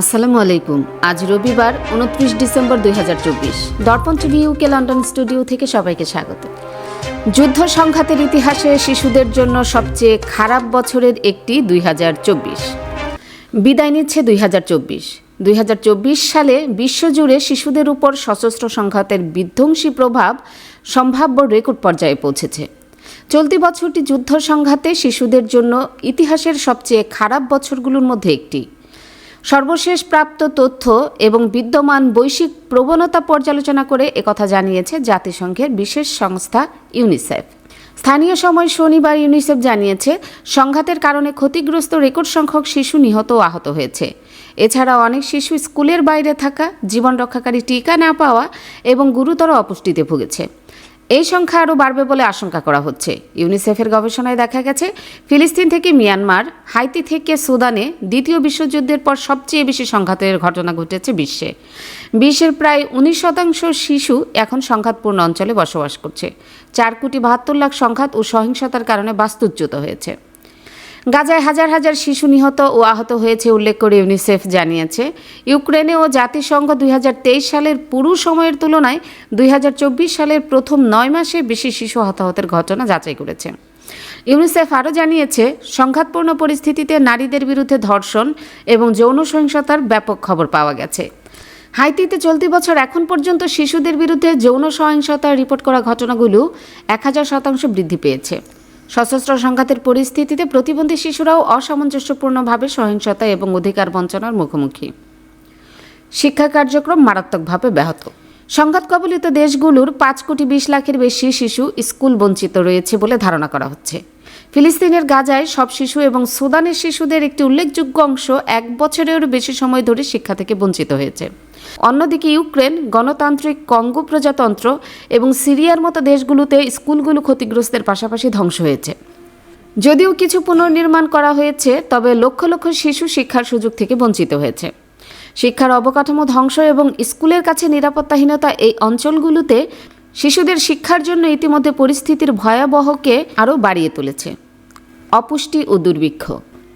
আসসালামু আলাইকুম। আজ রবিবার, উনত্রিশ ডিসেম্বর দুই হাজার চব্বিশ। দর্পণ টিভি ইউকে লন্ডন স্টুডিও থেকে সবাইকে স্বাগত। যুদ্ধ সংঘাতের ইতিহাসে শিশুদের জন্য সবচেয়ে খারাপ বছরের একটি দুই হাজার চব্বিশ। বিদায় নিচ্ছে দুই হাজার চব্বিশ। দুই হাজার চব্বিশ সালে বিশ্বজুড়ে শিশুদের উপর সশস্ত্র সংঘাতের বিধ্বংসী প্রভাব সম্ভাব্য রেকর্ড পর্যায়ে পৌঁছেছে। চলতি বছরটি যুদ্ধ সংঘাতে শিশুদের জন্য ইতিহাসের সবচেয়ে খারাপ বছরগুলোর মধ্যে একটি। সর্বশেষ প্রাপ্ত তথ্য এবং বিদ্যমান বৈশ্বিক প্রবণতা পর্যালোচনা করে একথা জানিয়েছে জাতিসংঘের বিশেষ সংস্থা ইউনিসেফ। স্থানীয় সময় শনিবার ইউনিসেফ জানিয়েছে, সংঘাতের কারণে ক্ষতিগ্রস্ত রেকর্ড সংখ্যক শিশু নিহত ও আহত হয়েছে। এছাড়া অনেক শিশু স্কুলের বাইরে থাকা, জীবন রক্ষাকারী টিকা না পাওয়া এবং গুরুতর অপুষ্টিতে ভুগেছে। এই সংখ্যা আরও বাড়বে বলে আশঙ্কা করা হচ্ছে। ইউনিসেফের গবেষণায় দেখা গেছে, ফিলিস্তিন থেকে মিয়ানমার, হাইতি থেকে সুদানে দ্বিতীয় বিশ্বযুদ্ধের পর সবচেয়ে বেশি সংঘাতের ঘটনা ঘটেছে বিশ্বে। বিশ্বের প্রায় উনিশ শতাংশ শিশু এখন সংঘাতপূর্ণ অঞ্চলে বসবাস করছে। চার কোটি বাহাত্তর লাখ সংঘাত ও সহিংসতার কারণে বাস্তুচ্যুত হয়েছে। গাজায় হাজার হাজার শিশু নিহত ও আহত হয়েছে উল্লেখ করে ইউনিসেফ জানিয়েছে। ইউক্রেনে ও জাতিসংঘ দুই হাজার তেইশ সালের পুরো সময়ের তুলনায় দুই হাজার চব্বিশ সালের প্রথম নয় মাসে বেশি শিশু হতাহতের ঘটনা যাচাই করেছে। ইউনিসেফ আরও জানিয়েছে, সংঘাতপূর্ণ পরিস্থিতিতে নারীদের বিরুদ্ধে ধর্ষণ এবং যৌন সহিংসতার ব্যাপক খবর পাওয়া গেছে। হাইতিতে চলতি বছর এখন পর্যন্ত শিশুদের বিরুদ্ধে যৌন সহিংসতার রিপোর্ট করা ঘটনাগুলো এক হাজার শতাংশ বৃদ্ধি পেয়েছে। সশস্ত্র সংঘাতের পরিস্থিতিতে প্রতিবন্ধী শিশুরাও অসামঞ্জস্যপূর্ণভাবে সহিংসতা এবং অধিকার বঞ্চনার মুখোমুখি। শিক্ষা কার্যক্রম মারাত্মকভাবে ব্যাহত। সংঘাত কবলিত দেশগুলোর পাঁচ কোটি বিশ লাখের বেশি শিশু স্কুল বঞ্চিত রয়েছে বলে ধারণা করা হচ্ছে। ফিলিস্তিনের গাজায় সব শিশু এবং সুদানের শিশুদের একটি উল্লেখযোগ্য অংশ এক বছরেরও বেশি সময় ধরে শিক্ষা থেকে বঞ্চিত হয়েছে। অন্যদিকে ইউক্রেন, গণতান্ত্রিক কঙ্গো প্রজাতন্ত্র এবং সিরিয়ার মতো দেশগুলোতে স্কুলগুলো ক্ষতিগ্রস্তের পাশাপাশি ধ্বংস হয়েছে। যদিও কিছু পুনর্নির্মাণ করা হয়েছে, তবে লক্ষ লক্ষ শিশু শিক্ষার সুযোগ থেকে বঞ্চিত হয়েছে। শিক্ষার অবকাঠামো ধ্বংস এবং স্কুলের কাছে নিরাপত্তাহীনতা এই অঞ্চলগুলোতে শিশুদের শিক্ষার জন্য ইতিমধ্যে পরিস্থিতির ভয়াবহকে আরও বাড়িয়ে তুলেছে। অপুষ্টি ও দুর্ভিক্ষ।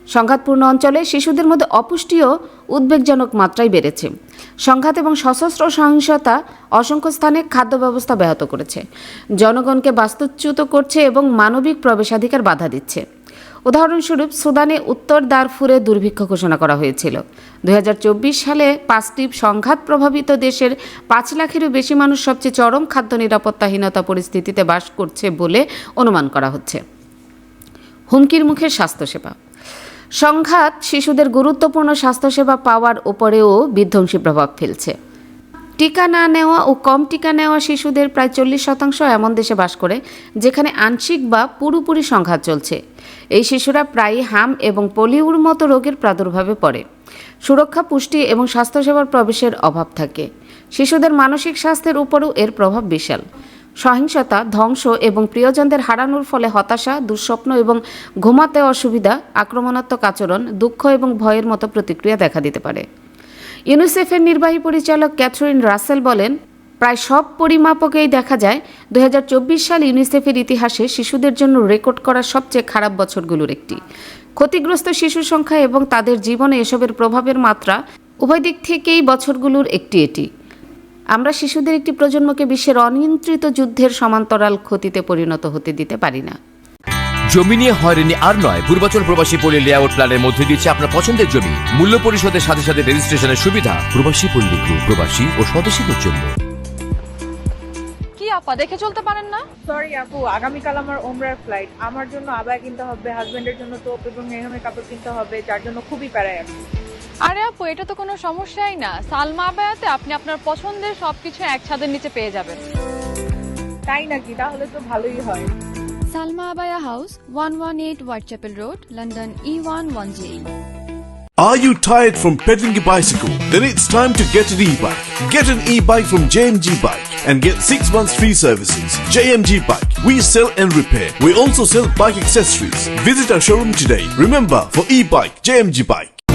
সংঘাতপূর্ণ অঞ্চলে শিশুদের মধ্যে অপুষ্টিও উদ্বেগজনক মাত্রায় বেড়েছে। সংঘাত এবং সশস্ত্র সহিংসতা অসংখ্য স্থানে খাদ্য ব্যবস্থা ব্যাহত করেছে। জনগণকে বাস্তুচ্যুত করছে এবং মানবিক প্রবেশাধিকার বাধা দিচ্ছে। উদাহরণস্বরূপ, সুদানে উত্তর দারফুরে দুর্ভিক্ষ ঘোষণা করা হয়েছিল। দুই হাজার চব্বিশ সালে পাঁচটি সংঘাত প্রভাবিত দেশের পাঁচ লাখেরও বেশি মানুষ সবচেয়ে চরম খাদ্য নিরাপত্তাহীনতা পরিস্থিতিতে বাস করছে বলে অনুমান করা হচ্ছে। হুমকির মুখে স্বাস্থ্যসেবা। সংঘাত শিশুদের গুরুত্বপূর্ণ স্বাস্থ্যসেবা পাওয়ার উপরেও বিধ্বংসী প্রভাব ফেলছে। টিকা না নেওয়া ও কম টিকা নেওয়া শিশুদের প্রায় চল্লিশ শতাংশ এমন দেশে বাস করে, যেখানে আংশিক বা পুরোপুরি সংঘাত চলছে। এই শিশুরা প্রায়ই হাম এবং পোলিওর মতো রোগের প্রাদুর্ভাবে পড়ে। সুরক্ষা, পুষ্টি এবং স্বাস্থ্যসেবার প্রবেশের অভাব থাকে। শিশুদের মানসিক স্বাস্থ্যের উপরও এর প্রভাব বিশাল। সহিংসতা, ধ্বংস এবং প্রিয়জনদের হারানোর ফলে হতাশা, দুঃস্বপ্ন এবং ঘুমাতে অসুবিধা, আক্রমণাত্মক আচরণ, দুঃখ এবং ভয়ের মতো প্রতিক্রিয়া দেখা দিতে পারে। ইউনিসেফের নির্বাহী পরিচালক ক্যাথরিন রাসেল বলেন, প্রায় সব পরিমাপকেই দেখা যায়, দুই হাজার চব্বিশ সাল ইউনিসেফের ইতিহাসে শিশুদের জন্য রেকর্ড করা সবচেয়ে খারাপ বছরগুলোর একটি। ক্ষতিগ্রস্ত শিশু সংখ্যা এবং তাদের জীবনে এসবের প্রভাবের মাত্রা উভয় দিক থেকেই বছরগুলোর একটি এটি। আমরা শিশুদের একটি প্রজন্মকে বিশ্বের অনিয়ন্ত্রিত যুদ্ধের সমান্তরাল ক্ষতিতে পরিণত হতে দিতে পারি না। জমি নিয়ে হয়রানি আর নয় পূর্বাচল প্রবাসী পল্লী লেআউট প্ল্যানের মধ্যে দিচ্ছে আপনার পছন্দের জমি। মূল্য পরিশোধের সাথে সাথে রেজিস্ট্রেশনের সুবিধা প্রবাসী পল্লী গ্রুপ প্রবাসী ও স্বদেশীদের জন্য। কি আপা দেখে চলতে পারেন না? সরি আপু আগামীকাল আমার ওমরার ফ্লাইট আমার জন্য আবায় কিনতে হবে হাজবেন্ডের জন্য টোপ এবং মেহমের কাপড় কিনতে হবে যার জন্য খুবই প্যারায় আমি। আরে আপু এটা তো কোনো সমস্যাই না সালমা আবায়াতে আপনি আপনার পছন্দের সবকিছু এক ছাদের নিচে পেয়ে যাবেন তাই নাকি তাহলে তো ভালোই হয় Salma Abaya House, 118 Whitechapel Road, London E E110. Are you tired from pedaling a bicycle? Then it's time to get an e-bike. Get an e-bike from JMG Bike and get 6 months free services. JMG Bike. We sell and repair. We also sell bike accessories. Visit our showroom today. Remember, for e-bike, JMG Bike.